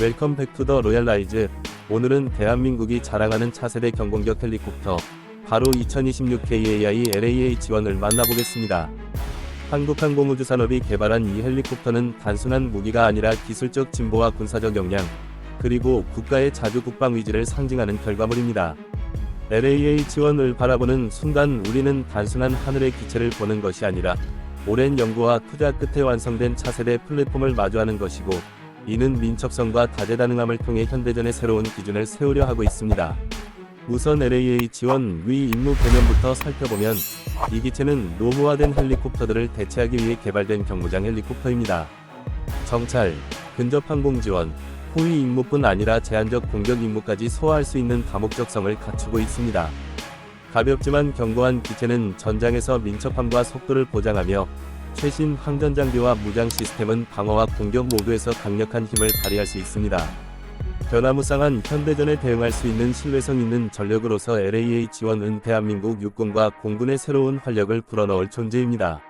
웰컴 백 투 더 로얄 라이즈. 오늘은 대한민국이 자랑하는 차세대 경공격 헬리콥터 바로 2026 KAI LAH1을 만나보겠습니다. 한국항공우주 산업이 개발한 이 헬리콥터는 단순한 무기가 아니라 기술적 진보와 군사적 역량, 그리고 국가의 자주 국방 의지를 상징하는 결과물입니다. LAH1을 바라보는 순간 우리는 단순한 하늘의 기체를 보는 것이 아니라 오랜 연구와 투자 끝에 완성된 차세대 플랫폼을 마주하는 것이고 이는 민첩성과 다재다능함을 통해 현대전의 새로운 기준을 세우려 하고 있습니다. 우선 LAH1 위 임무 개념부터 살펴보면 이 기체는 노후화된 헬리콥터들을 대체하기 위해 개발된 경무장 헬리콥터입니다. 정찰, 근접 항공 지원, 호위 임무뿐 아니라 제한적 공격 임무까지 소화할 수 있는 다목적성을 갖추고 있습니다. 가볍지만 견고한 기체는 전장에서 민첩함과 속도를 보장하며 최신 항전 장비와 무장 시스템은 방어와 공격 모두에서 강력한 힘을 발휘할 수 있습니다. 변화무쌍한 현대전에 대응할 수 있는 신뢰성 있는 전력으로서 LAH1은 대한민국 육군과 공군의 새로운 활력을 불어넣을 존재입니다.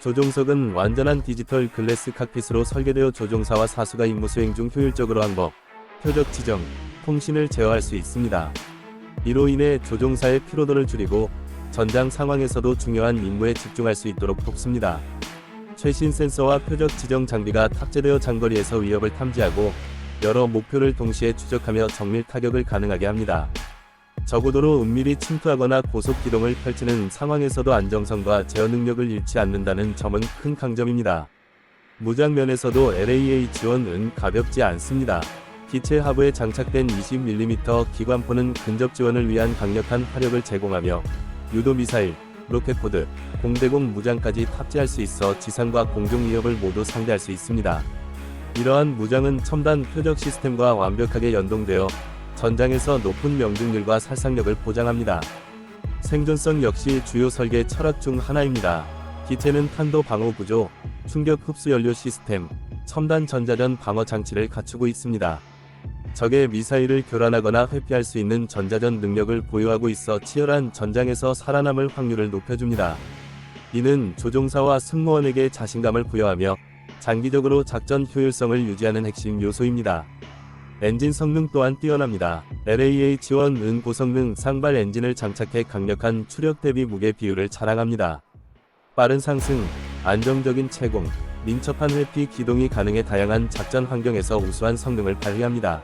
조종석은 완전한 디지털 글래스 칵핏으로 설계되어 조종사와 사수가 임무 수행 중 효율적으로 항법, 표적 지정, 통신을 제어할 수 있습니다. 이로 인해 조종사의 피로도를 줄이고 전장 상황에서도 중요한 임무에 집중할 수 있도록 돕습니다. 최신 센서와 표적 지정 장비가 탑재되어 장거리에서 위협을 탐지하고 여러 목표를 동시에 추적하며 정밀 타격을 가능하게 합니다. 저고도로 은밀히 침투하거나 고속 기동을 펼치는 상황에서도 안정성과 제어 능력을 잃지 않는다는 점은 큰 강점입니다. 무장면에서도 LAH-1은 가볍지 않습니다. 기체 하부에 장착된 20mm 기관포는 근접 지원을 위한 강력한 화력을 제공하며 유도 미사일, 로켓포드, 공대공 무장까지 탑재할 수 있어 지상과 공중 위협을 모두 상대할 수 있습니다. 이러한 무장은 첨단 표적 시스템과 완벽하게 연동되어 전장에서 높은 명중률과 살상력을 보장합니다. 생존성 역시 주요 설계 철학 중 하나입니다. 기체는 탄도 방어 구조, 충격 흡수 연료 시스템, 첨단 전자전 방어 장치를 갖추고 있습니다. 적의 미사일을 교란하거나 회피할 수 있는 전자전 능력을 보유하고 있어 치열한 전장에서 살아남을 확률을 높여줍니다. 이는 조종사와 승무원에게 자신감을 부여하며 장기적으로 작전 효율성을 유지하는 핵심 요소입니다. 엔진 성능 또한 뛰어납니다. LAH-1은 고성능 상발 엔진을 장착해 강력한 추력 대비 무게 비율을 자랑합니다. 빠른 상승, 안정적인 채공, 민첩한 회피 기동이 가능해 다양한 작전 환경에서 우수한 성능을 발휘합니다.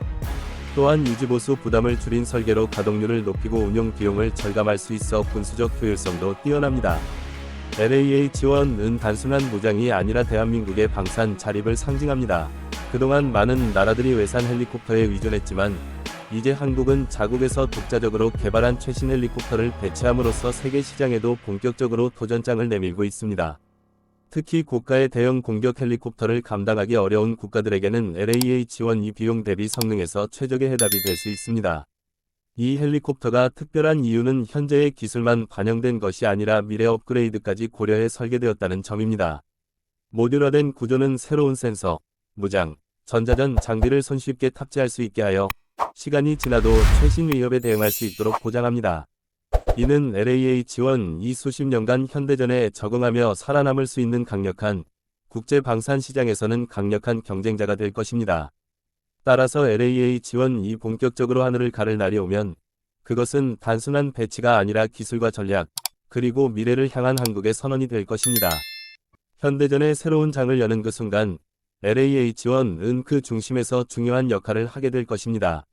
또한 유지보수 부담을 줄인 설계로 가동률을 높이고 운용 비용을 절감할 수 있어 군수적 효율성도 뛰어납니다. LAH-1은 단순한 무장이 아니라 대한민국의 방산 자립을 상징합니다. 그동안 많은 나라들이 외산 헬리콥터에 의존했지만 이제 한국은 자국에서 독자적으로 개발한 최신 헬리콥터를 배치함으로써 세계 시장에도 본격적으로 도전장을 내밀고 있습니다. 특히 고가의 대형 공격 헬리콥터를 감당하기 어려운 국가들에게는 LAH-1이 비용 대비 성능에서 최적의 해답이 될 수 있습니다. 이 헬리콥터가 특별한 이유는 현재의 기술만 반영된 것이 아니라 미래 업그레이드까지 고려해 설계되었다는 점입니다. 모듈화된 구조는 새로운 센서, 무장, 전자전 장비를 손쉽게 탑재할 수 있게 하여 시간이 지나도 최신 위협에 대응할 수 있도록 보장합니다. 이는 LAH-1 이 수십 년간 현대전에 적응하며 살아남을 수 있는 강력한 국제 방산 시장에서는 강력한 경쟁자가 될 것입니다. 따라서 LAH-1 이 본격적으로 하늘을 가를 날이 오면 그것은 단순한 배치가 아니라 기술과 전략, 그리고 미래를 향한 한국의 선언이 될 것입니다. 현대전의 새로운 장을 여는 그 순간 LAH-1은 그 중심에서 중요한 역할을 하게 될 것입니다.